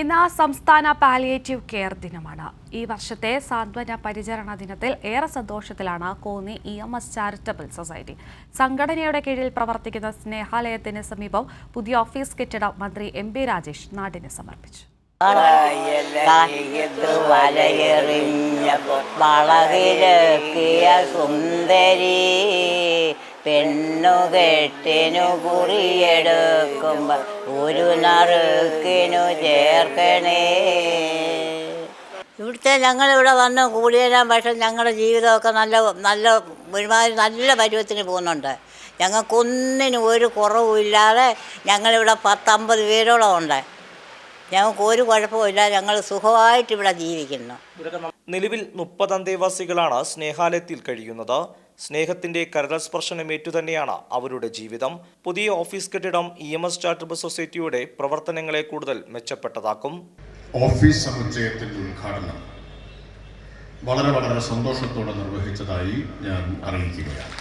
ഇന്ന് സംസ്ഥാന palliative care ദിനമാണ്. ഈ വർഷത്തെ സാന്ത്വന പരിചരണ ദിനത്തിൽ ഏറെ സന്തോഷത്തിലാണ് Konni E M S charitable society. സംഘടനയുടെ കീഴിൽ പ്രവർത്തിക്കുന്ന സ്നേഹാലയത്തിന് സമീപം പുതിയ ഓഫീസ് കെട്ടിടം മന്ത്രി എം പി രാജേഷ് നാടിന് സമർപ്പിച്ചു. സുന്ദരി പെണ്ണുകെട്ടിനു ഒരു നറുക്കിനു ചേർക്കണേ. ഇവിടുത്തെ ഞങ്ങളിവിടെ വന്ന് കൂടിയേരാൻ പക്ഷേ ഞങ്ങളുടെ ജീവിതമൊക്കെ നല്ല നല്ല ഒരുമാതിരി നല്ല പരുവത്തിന് പോകുന്നുണ്ട്. ഞങ്ങൾക്കൊന്നിനും ഒരു കുറവുമില്ലാതെ ഞങ്ങളിവിടെ പത്തമ്പത് പേരോളം ഉണ്ട്. ഞങ്ങൾക്ക് ഒരു കുഴപ്പമില്ല ഞങ്ങൾ സുഖമായിട്ട് ഇവിടെ ജീവിക്കുന്നു. നിലവിൽ മുപ്പത് അന്തേവാസികളാണ് സ്നേഹാലയത്തിൽ കഴിയുന്നത്. സ്നേഹത്തിന്റെ കരളസ്പർശനമേറ്റു തന്നെയാണ് അവരുടെ ജീവിതം. പുതിയ ഓഫീസ് കെട്ടിടം ഇ എം എസ് ചാരിറ്റബിൾ സൊസൈറ്റിയുടെ പ്രവർത്തനങ്ങളെ കൂടുതൽ മെച്ചപ്പെട്ടതാക്കും. ഓഫീസ് സമുച്ചയത്തിന്റെ ഉദ്ഘാടനം വളരെ വളരെ സന്തോഷത്തോടെ നിർവഹിച്ചതായി ഞാൻ അറിയിക്കുകയാണ്.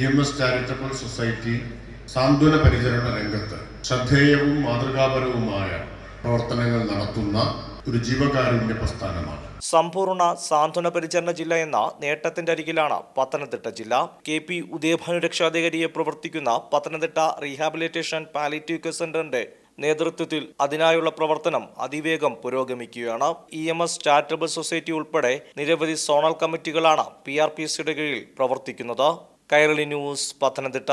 E M S charitable society സാന്ത്വന പരിചരണ രംഗത്ത് ശ്രദ്ധേയവും മാതൃകാപരവുമായ പ്രവർത്തനങ്ങൾ നടത്തുന്ന ഒരു ജീവകാരുണ്യ പ്രസ്ഥാനമാണ്. സമ്പൂർണ സാന്ത്വന പരിചരണ ജില്ല എന്ന നേട്ടത്തിന്റെ അരികിലാണ് പത്തനംതിട്ട ജില്ല. കെ പി ഉദയഭാനു രക്ഷാധികാരിയെ പ്രവർത്തിക്കുന്ന പത്തനംതിട്ട റീഹാബിലിറ്റേഷൻ പാലിറ്റീവ് കെയർ സെന്ററിന്റെ നേതൃത്വത്തിൽ അതിനായുള്ള പ്രവർത്തനം അതിവേഗം പുരോഗമിക്കുകയാണ്. E M S charitable society ഉൾപ്പെടെ നിരവധി സോണൽ കമ്മിറ്റികളാണ് പി ആർ പി സിയുടെ കീഴിൽ പ്രവർത്തിക്കുന്നത്. കൈരളി ന്യൂസ് പത്തനംതിട്ട.